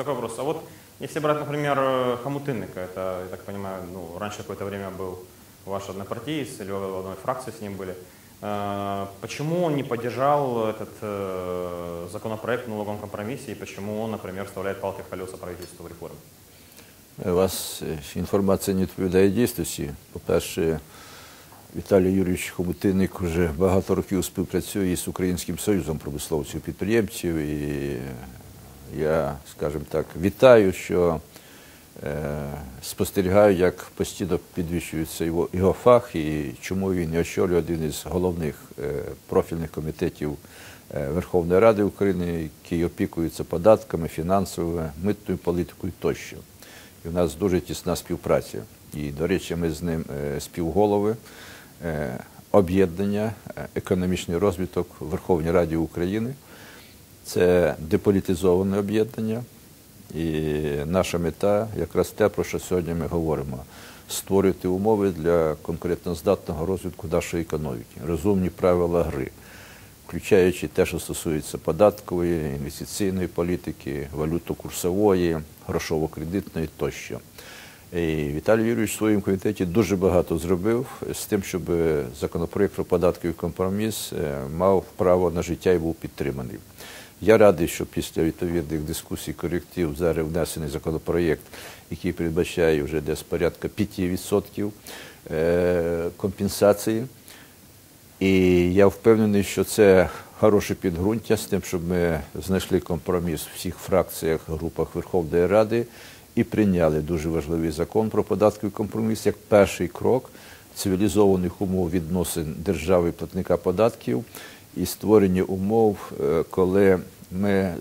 такой вопрос. А вот если брать, например, э, Хомутынника, это, я так понимаю, ну, раньше какое-то время был ваш однопартиец, или вы в одной фракции с ним были. Э, Почему он не поддержал этот э, законопроект в налоговом компромиссе, и почему он, например, вставляет палки в колеса правительству в реформе? У вас е, інформація не відповідає дійсності. По-перше, Віталій Юрійович Хомутинник вже багато років співпрацює з Українським Союзом промисловців підприємців. І я, скажімо так, вітаю, що е, спостерігаю, як постійно підвищується його, його фах і чому він очолює один із головних е, профільних комітетів е, Верховної Ради України, який опікується податками, фінансовою, митною політикою тощо. І в нас дуже тісна співпраця. І, до речі, ми з ним співголови об'єднання економічний розвиток в Верховній Раді України. Це деполітизоване об'єднання. І наша мета якраз те, про що сьогодні ми говоримо: створювати умови для конкурентоздатного розвитку нашої економіки, розумні правила гри, включаючи те, що стосується податкової, інвестиційної політики, валютно-курсової, грошово-кредитної тощо. І Віталій Юрійович в своєму комітеті дуже багато зробив з тим, щоб законопроект про податковий компроміс е, мав право на життя і був підтриманий. Я радий, що після відповідних дискусій, коректив зараз внесений законопроєкт, який передбачає вже десь порядка 5% е, компенсації. І я впевнений, що це хороше підґрунтя з тим, щоб ми знайшли компроміс в всіх фракціях, групах Верховної Ради і прийняли дуже важливий закон про податковий компроміс як перший крок цивілізованих умов відносин держави і платника податків і створення умов, е, коли ми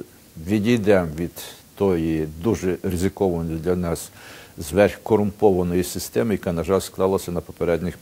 відійдемо від тої дуже ризикованої для нас зверх корумпованої системи, яка, на жаль, склалася на попередніх